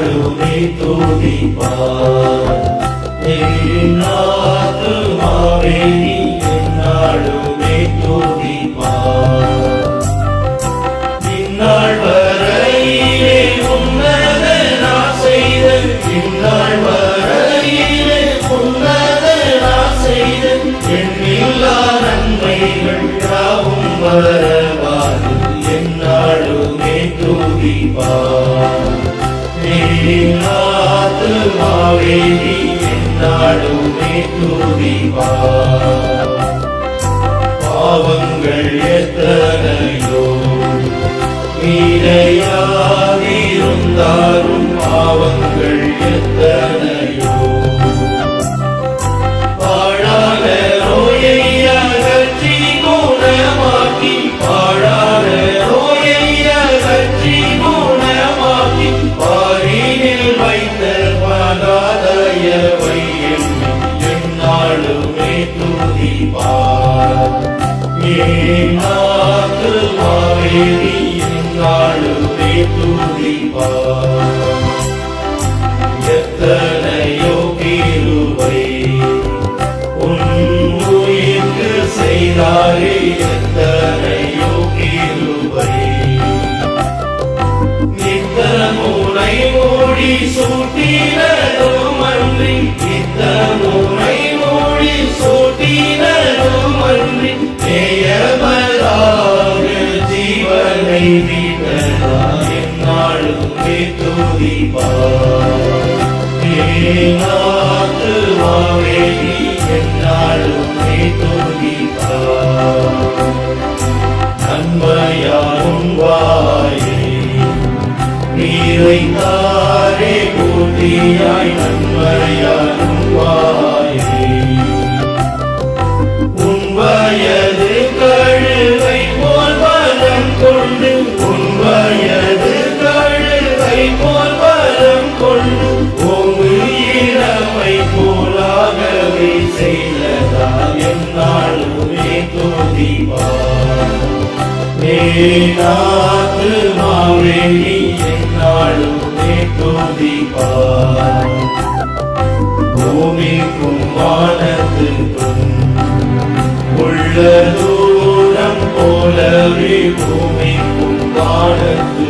நாளுமே துதிப்பார். ஆத்மாவே நீ என்னாளுமே துதிப்பார். இந்நாள் வரையிலே உன்னத நான் செய்த வரவாது. என்னாளுமே துதிப்பார். ஆத்துமாவே நீ என்னாலுமே துதிப்பார் பாவங்கள் எத்தனையோ மீறையாதிருந்தாலும் பாவங்கள் எத்தனையோ. எத்தனையோ கிருபை உன் செய்தாரே எத்தனையோ கிருபை நித்தமுனை மூடி சூட்டினதும் நன்மையாரும் வாயே நீரை தாரே கூட்டியாய் நன்மையாரும் துதிப்பார் ஏனாத்து மாவே நீ என்னாலுமே துதிப்பார் பூமிக்கும் வானத்துக்கும் உள்ள தூரம் போலவே பூமிக்கும் வானத்துக்கும்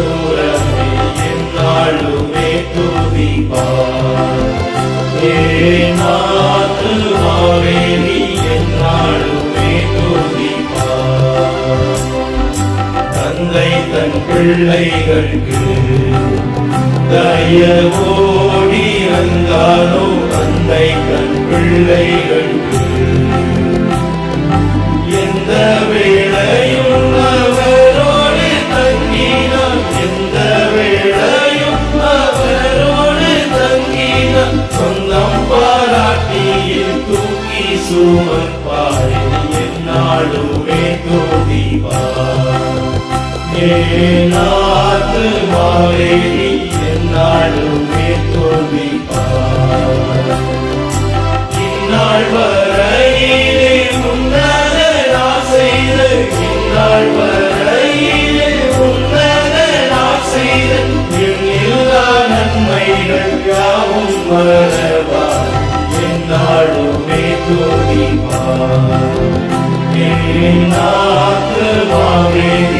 தூரமே என்னாலுமே துதிப்பார். ஏனாத்து மாவேலி என்னாலுமே துதிப்பார். தந்தை தன் பிள்ளைகளுக்கு தயவோடி வந்தானோ சுமப்பாய் என்னாலுமே துதிப்பார்? என்னாலுமே துதிப்பார் இந்நாள் வரையிலே நான் செய்த இந்நாள் வரையிலே துதிப்பார் என் ஆத்துமாவே நீ